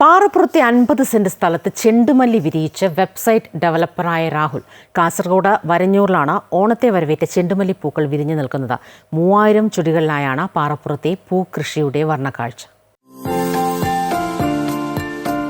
പാറപ്പുറത്തെ അൻപത് സെന്റ് സ്ഥലത്ത് ചെണ്ടുമല്ലി വിരിയിച്ച് വെബ്സൈറ്റ് ഡെവലപ്പറായ രാഹുൽ. കാസർഗോഡ് വരഞ്ഞൂറിലാണ് ഓണത്തെ വരവേറ്റ ചെണ്ടുമല്ലി പൂക്കൾ വിരിഞ്ഞു നിൽക്കുന്നത്. മൂവായിരം ചുടികളിലായാണ് പാറപ്പുറത്തെ പൂക്കൃഷിയുടെ വർണക്കാഴ്ച.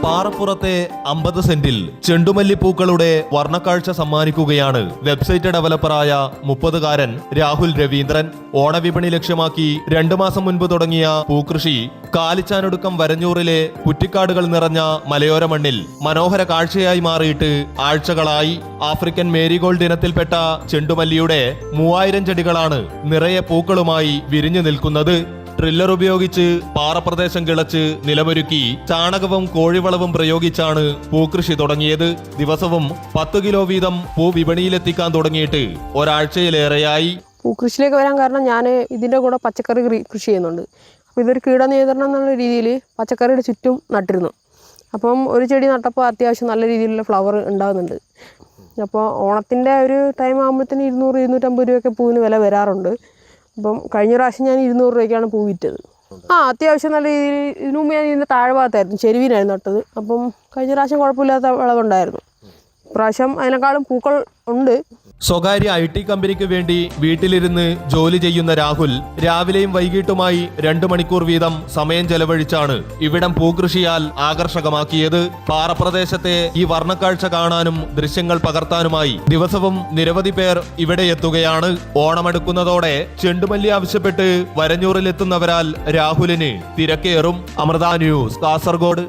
പാറപ്പുറത്തെ അമ്പത് സെന്റിൽ ചെണ്ടുമല്ലിപ്പൂക്കളുടെ വർണക്കാഴ്ച സമ്മാനിക്കുകയാണ് വെബ്സൈറ്റ് ഡെവലപ്പറായ മുപ്പതുകാരൻ രാഹുൽ രവീന്ദ്രൻ. ഓണവിപണി ലക്ഷ്യമാക്കി രണ്ടു മാസം മുൻപ് തുടങ്ങിയ പൂക്കൃഷി കാലിച്ചാനൊടുക്കം വരഞ്ഞൂറിലെ കുറ്റിക്കാടുകൾ നിറഞ്ഞ മലയോര മണ്ണിൽ മനോഹര കാഴ്ചയായി മാറിയിട്ട് ആഴ്ചകളായി ആഫ്രിക്കൻ മേരിഗോൾഡ് ഇനത്തിൽപ്പെട്ട ചെണ്ടുമല്ലിയുടെ മൂവായിരം ചെടികളാണ് നിറയെ പൂക്കളുമായി വിരിഞ്ഞു നിൽക്കുന്നത്. ട്രില്ലർ ഉപയോഗിച്ച് പാറപ്രദേശം കിളച്ച് നിലമൊരുക്കി ചാണകവും കോഴിവളവും പ്രയോഗിച്ചാണ് പൂക്കൃഷി തുടങ്ങിയത്. ദിവസവും പത്ത് കിലോ വീതം പൂ വിപണിയിലെത്തിക്കാൻ തുടങ്ങിയിട്ട് ഒരാഴ്ചയിലേറെയായി. പൂക്കൃഷിയിലേക്ക് വരാൻ കാരണം ഞാൻ ഇതിന്റെ കൂടെ പച്ചക്കറി കൃഷി ചെയ്യുന്നുണ്ട്. അപ്പോൾ ഇതൊരു കീടനിയന്ത്രണം എന്നുള്ള രീതിയിൽ പച്ചക്കറിയുടെ ചുറ്റും നട്ടിരുന്നു. അപ്പം ഒരു ചെടി നട്ടപ്പോൾ അത്യാവശ്യം നല്ല രീതിയിലുള്ള ഫ്ലവർ ഉണ്ടാകുന്നുണ്ട്. അപ്പോൾ ഓണത്തിന്റെ ഒരു ടൈം ആകുമ്പോഴത്തേന് ഇരുന്നൂറ് ഇരുന്നൂറ്റമ്പത് രൂപയൊക്കെ പൂവിന് വില വരാറുണ്ട്. അപ്പം കഴിഞ്ഞ പ്രാവശ്യം ഞാൻ ഇരുന്നൂറ് രൂപയ്ക്കാണ് പൂ വിറ്റത്. ആ അത്യാവശ്യം നല്ല രീതിയിൽ ഇതിനു മുമ്പ് ഞാൻ ഇതിന്റെ താഴ്ഭാഗത്തായിരുന്നു ചെരുവിനായിരുന്നു നട്ടത്. അപ്പം കഴിഞ്ഞ പ്രാവശ്യം കുഴപ്പമില്ലാത്ത വിളവുണ്ടായിരുന്നു. ഇപ്രാവശ്യം അതിനേക്കാളും പൂക്കൾ ഉണ്ട്. സ്വകാര്യ ഐ ടി കമ്പനിക്ക് വേണ്ടി വീട്ടിലിരുന്ന് ജോലി ചെയ്യുന്ന രാഹുൽ രാവിലെയും വൈകിട്ടുമായി രണ്ടു മണിക്കൂർ വീതം സമയം ചെലവഴിച്ചാണ് ഇവിടം പൂകൃഷിയാൽ ആകർഷകമാക്കിയത്. പാറപ്രദേശത്തെ ഈ വർണക്കാഴ്ച കാണാനും ദൃശ്യങ്ങൾ പകർത്താനുമായി ദിവസവും നിരവധി പേർ ഇവിടെ എത്തുകയാണ്. ഓണമെടുക്കുന്നതോടെ ചെണ്ടുമല്ലി ആവശ്യപ്പെട്ട് വരഞ്ഞൂറിലെത്തുന്നവരാൽ രാഹുലിന് തിരക്കേറും. അമൃത ന്യൂസ് കാസർഗോഡ്.